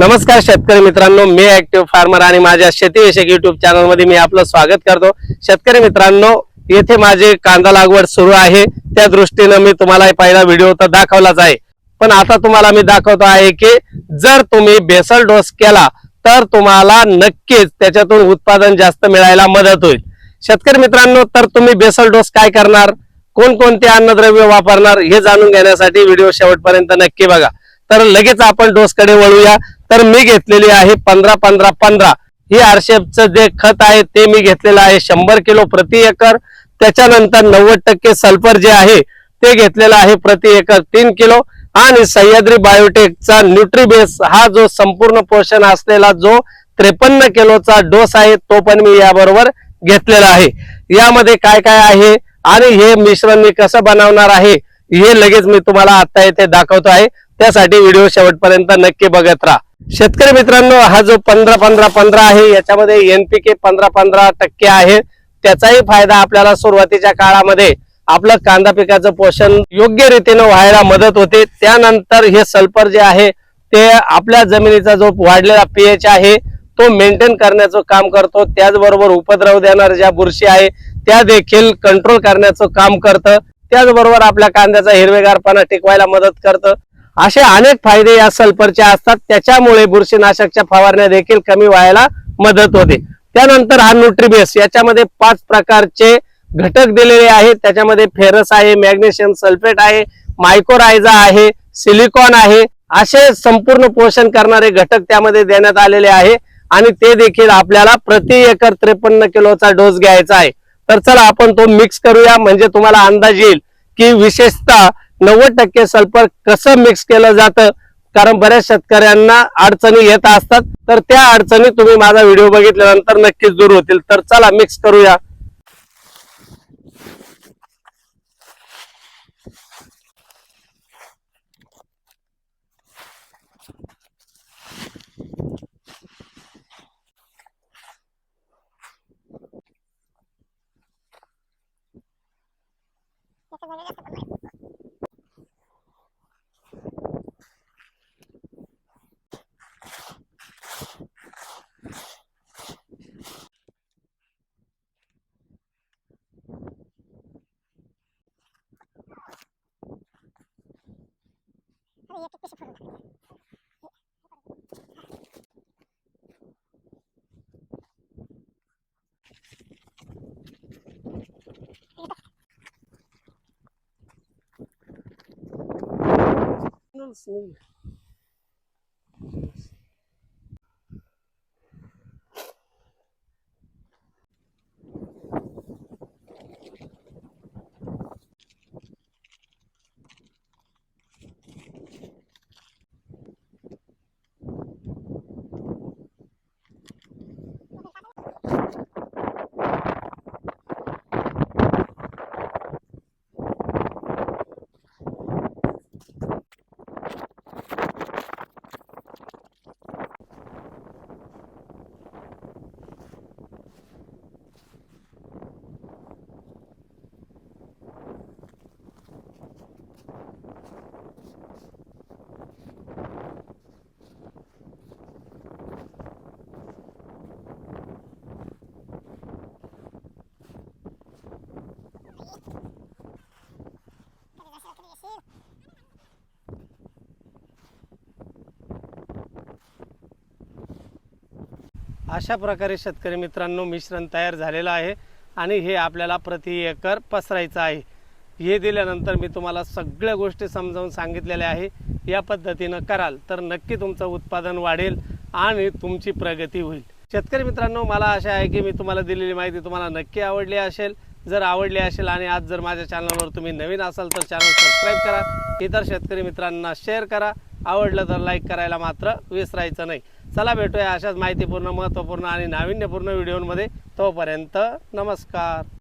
नमस्कार शेतकरी मित्रांनो मी ऍक्टिव्ह फार्मर आणि माझ्या शेतीविषयक युट्यूब चॅनलमध्ये मी आपलं स्वागत करतो. शेतकरी मित्रांनो येथे माझी कांदा लागवड सुरू आहे. त्या दृष्टीनं मी तुम्हाला पहिला व्हिडिओ तर दाखवलाच आहे. पण आता तुम्हाला मी दाखवतो आहे की जर तुम्ही बेसल डोस केला तर तुम्हाला नक्कीच त्याच्यातून उत्पादन जास्त मिळायला मदत होईल. शेतकरी मित्रांनो तर तुम्ही बेसल डोस काय करणार? कोणकोणते अन्नद्रव्य वापरणार? हे जाणून घेण्यासाठी व्हिडिओ शेवटपर्यंत नक्की बघा. तर लगेच आपण डोसकडे वळूया. तर मी घेतलेली आहे पंधरा पंधरा पंधरा. ही आरशेपचं जे खत आहे ते मी घेतलेलं आहे. शंभर किलो प्रति एकर. त्याच्यानंतर नव्वद टक्के सल्फर जे आहे ते घेतलेलं आहे प्रति एकर तीन किलो. आणि सह्याद्री बायोटेकचा न्यूट्रीबेस हा जो संपूर्ण पोषण असलेला जो त्रेपन्न किलोचा डोस आहे तो पण मी याबरोबर घेतलेला आहे. यामध्ये काय काय आहे? आणि हे मिश्रण मी कसं बनवणार आहे? हे लगेच मी तुम्हाला आता येथे दाखवतो आहे. त्यासाठी व्हिडिओ शेवटपर्यंत नक्की बघत राहा. शेतकरी मित्रांनो हा जो पंधरा पंधरा पंधरा आहे याच्यामध्ये एनपीके पंधरा पंधरा टक्के आहे. त्याचाही फायदा आपल्याला सुरुवातीच्या काळामध्ये आपलं कांदा पिकाचं पोषण योग्य रीतीनं व्हायला मदत होते. त्यानंतर हे सल्फर जे आहे ते आपल्या जमिनीचा जो वाढलेला पीएच आहे तो मेंटेन करण्याचं काम करतो. त्याचबरोबर उपद्रव देणाऱ्या ज्या बुरशी आहे त्या देखील कंट्रोल करण्याचं काम करतं. त्याचबरोबर आपल्या कांद्याचा हिरवेगारपणा टिकवायला मदत करतं. असे अनेक फायदे या सल्फरचे असतात. त्याच्यामुळे बुरशीनाशकच्या फवारण्या देखील कमी व्हायला मदत होते. त्यानंतर हा न्यूट्रीबेस याच्यामध्ये पाच प्रकारचे घटक दिलेले आहेत. त्याच्यामध्ये फेरस आहे मॅग्नेशियम सल्फेट आहे मायकोरायझा आहे सिलिकॉन आहे. असे संपूर्ण पोषण करणारे घटक त्यामध्ये देण्यात आलेले आहे. आणि ते देखील आपल्याला प्रति एकर त्रेपन्न किलोचा डोस घ्यायचा आहे. तर चला आपण तो मिक्स करूया. म्हणजे तुम्हाला अंदाज येईल की विशेषतः नव्वद टक्के सल्फर कसं मिक्स केलं जातं? कारण बऱ्याच शेतकऱ्यांना अडचणी येत असतात. तर त्या अडचणी तुम्ही माझा व्हिडिओ बघितल्यानंतर नक्कीच दूर होतील. तर चला मिक्स करूया. ये तो कुछ फूल Não sei. अशा प्रकारे शेतकरी मित्रांनो मिश्रण तयार झालेलं आहे आणि हे आपल्याला प्रति एकर पसरायचं आहे. हे दिल्यानंतर मी तुम्हाला सगळ्या गोष्टी समजावून सांगितलेल्या आहे. या पद्धतीनं कराल तर नक्की तुमचं उत्पादन वाढेल आणि तुमची प्रगती होईल. शेतकरी मित्रांनो मला आशा आहे की मी तुम्हाला दिलेली माहिती तुम्हाला नक्की आवडली असेल. जर आवडली असेल आणि आज जर माझ्या चॅनलवर तुम्ही नवीन असाल तर चॅनल सबस्क्राईब करा. इतर शेतकरी मित्रांना शेअर करा. आवडलं तर लाईक करायला मात्र विसरायचं नाही. चला भेटूया अशाच माहितीपूर्ण महत्त्वपूर्ण आणि नाविन्यपूर्ण व्हिडिओमध्ये. तोपर्यंत नमस्कार.